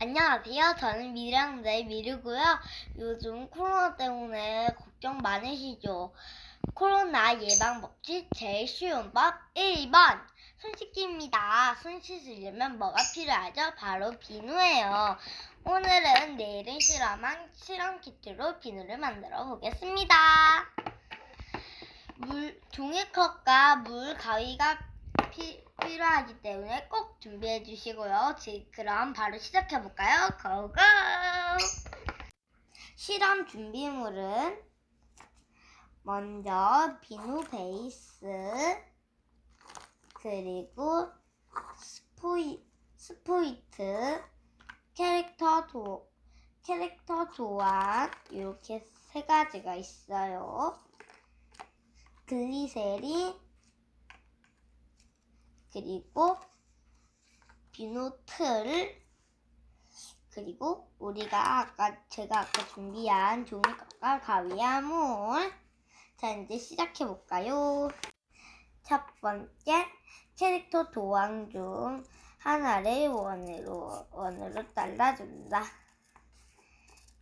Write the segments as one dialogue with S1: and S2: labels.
S1: 안녕하세요. 저는 미량대 미르고요. 요즘 코로나 때문에 걱정 많으시죠? 코로나 예방 법칙 제일 쉬운 법 1번 손 씻기입니다. 손 씻으려면 뭐가 필요하죠? 바로 비누예요. 오늘은 내일은 실험한 실험 키트로 비누를 만들어 보겠습니다. 물 종이컵과 물 가위가 피- 필요하기 때문에 꼭 준비해 주시고요. 지- 그럼 바로 시작해 볼까요? 고고! 실험 준비물은 먼저 비누 베이스 그리고 스포이, 스포이트 캐릭터 도 캐릭터 도안 이렇게 세 가지가 있어요. 글리세린 그리고 틀 그리고 우리가 아까 제가 아까 준비한 종이컵과 가위와 물. 자 이제 시작해 볼까요? 첫 번째 캐릭터 도안 중 하나를 원으로 원으로 잘라줍니다.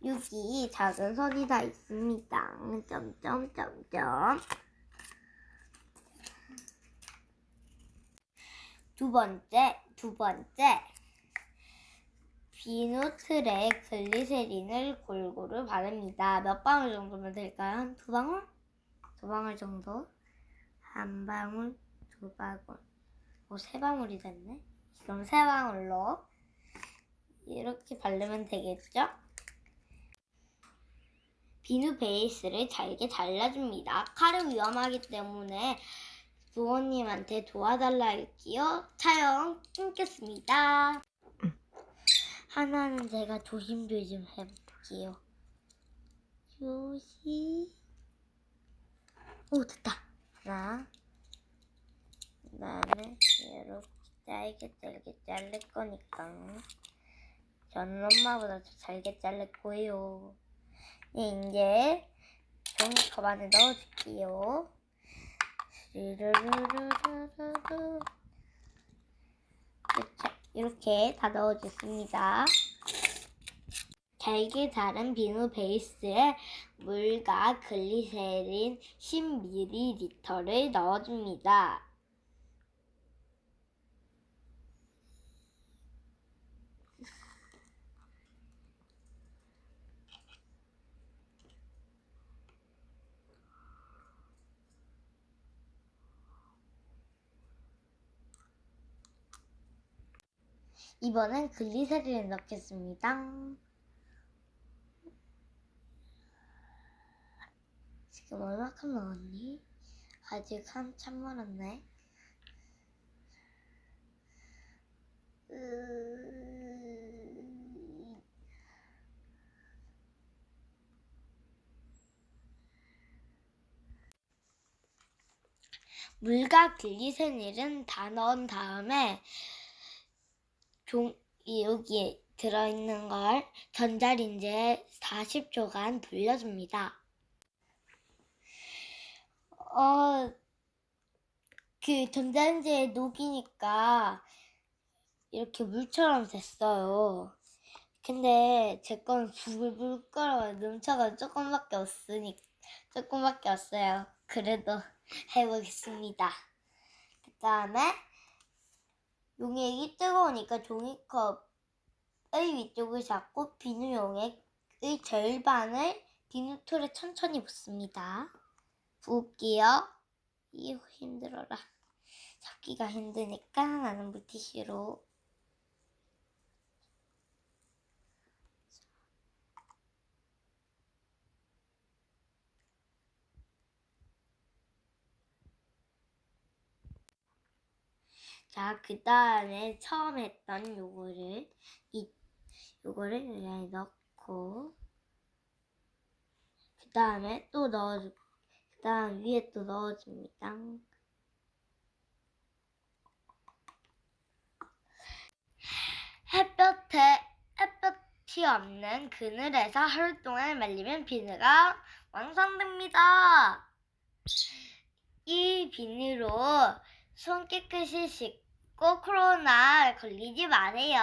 S1: 여기 작은 선이 다 있습니다. 점점점점. 두 번째, 두 번째. 비누 틀에 글리세린을 골고루 바릅니다. 몇 방울 정도면 될까요? 한두 방울? 두 방울 정도? 한 방울, 두 방울. 오, 세 방울이 됐네. 그럼 세 방울로 이렇게 바르면 되겠죠? 비누 베이스를 잘게 잘라줍니다. 칼은 위험하기 때문에 부모님한테 도와달라 할게요. 촬영 끊겠습니다. 하나는 제가 조심조심 해볼게요. 조심. 오, 됐다. 하나. 그 다음에 이렇게 짧게 짧게 자를 거니까 저는 엄마보다 더 잘게 자를 거예요. 네, 이제 종이 컵 안에 넣어줄게요. 이렇게 다 넣어줬습니다. 잘게 자른 비누 베이스에 물과 글리세린 10ml를 넣어줍니다. 이번엔 글리세린을 넣겠습니다. 지금 얼마큼 넣었니? 아직 한참 멀었네. 으... 물과 글리세린은 다 넣은 다음에 종, 이 여기에 들어있는 걸 전자레인지에 40초간 돌려줍니다. 어, 그 전자레인지에 녹이니까 이렇게 물처럼 됐어요. 근데 제건 불불 끓어 넘쳐가 조금밖에 없으니 조금밖에 없어요. 그래도 해보겠습니다. 그 다음에 용액이 뜨거우니까 종이컵의 위쪽을 잡고 비누 용액의 절반을 비누 툴에 천천히 붓습니다. 부을게요. 이후 힘들어라. 잡기가 힘드니까 나는 물티슈로 자, 그 다음에 처음 했던 요거를, 이, 요거를 여기 넣고, 그 다음에 또 넣어주, 그 다음 위에 또 넣어줍니다. 햇볕에, 햇볕이 없는 그늘에서 하루 동안 말리면 비누가 완성됩니다. 이 비누로 손 깨끗이 씻고 코로나 걸리지 마세요.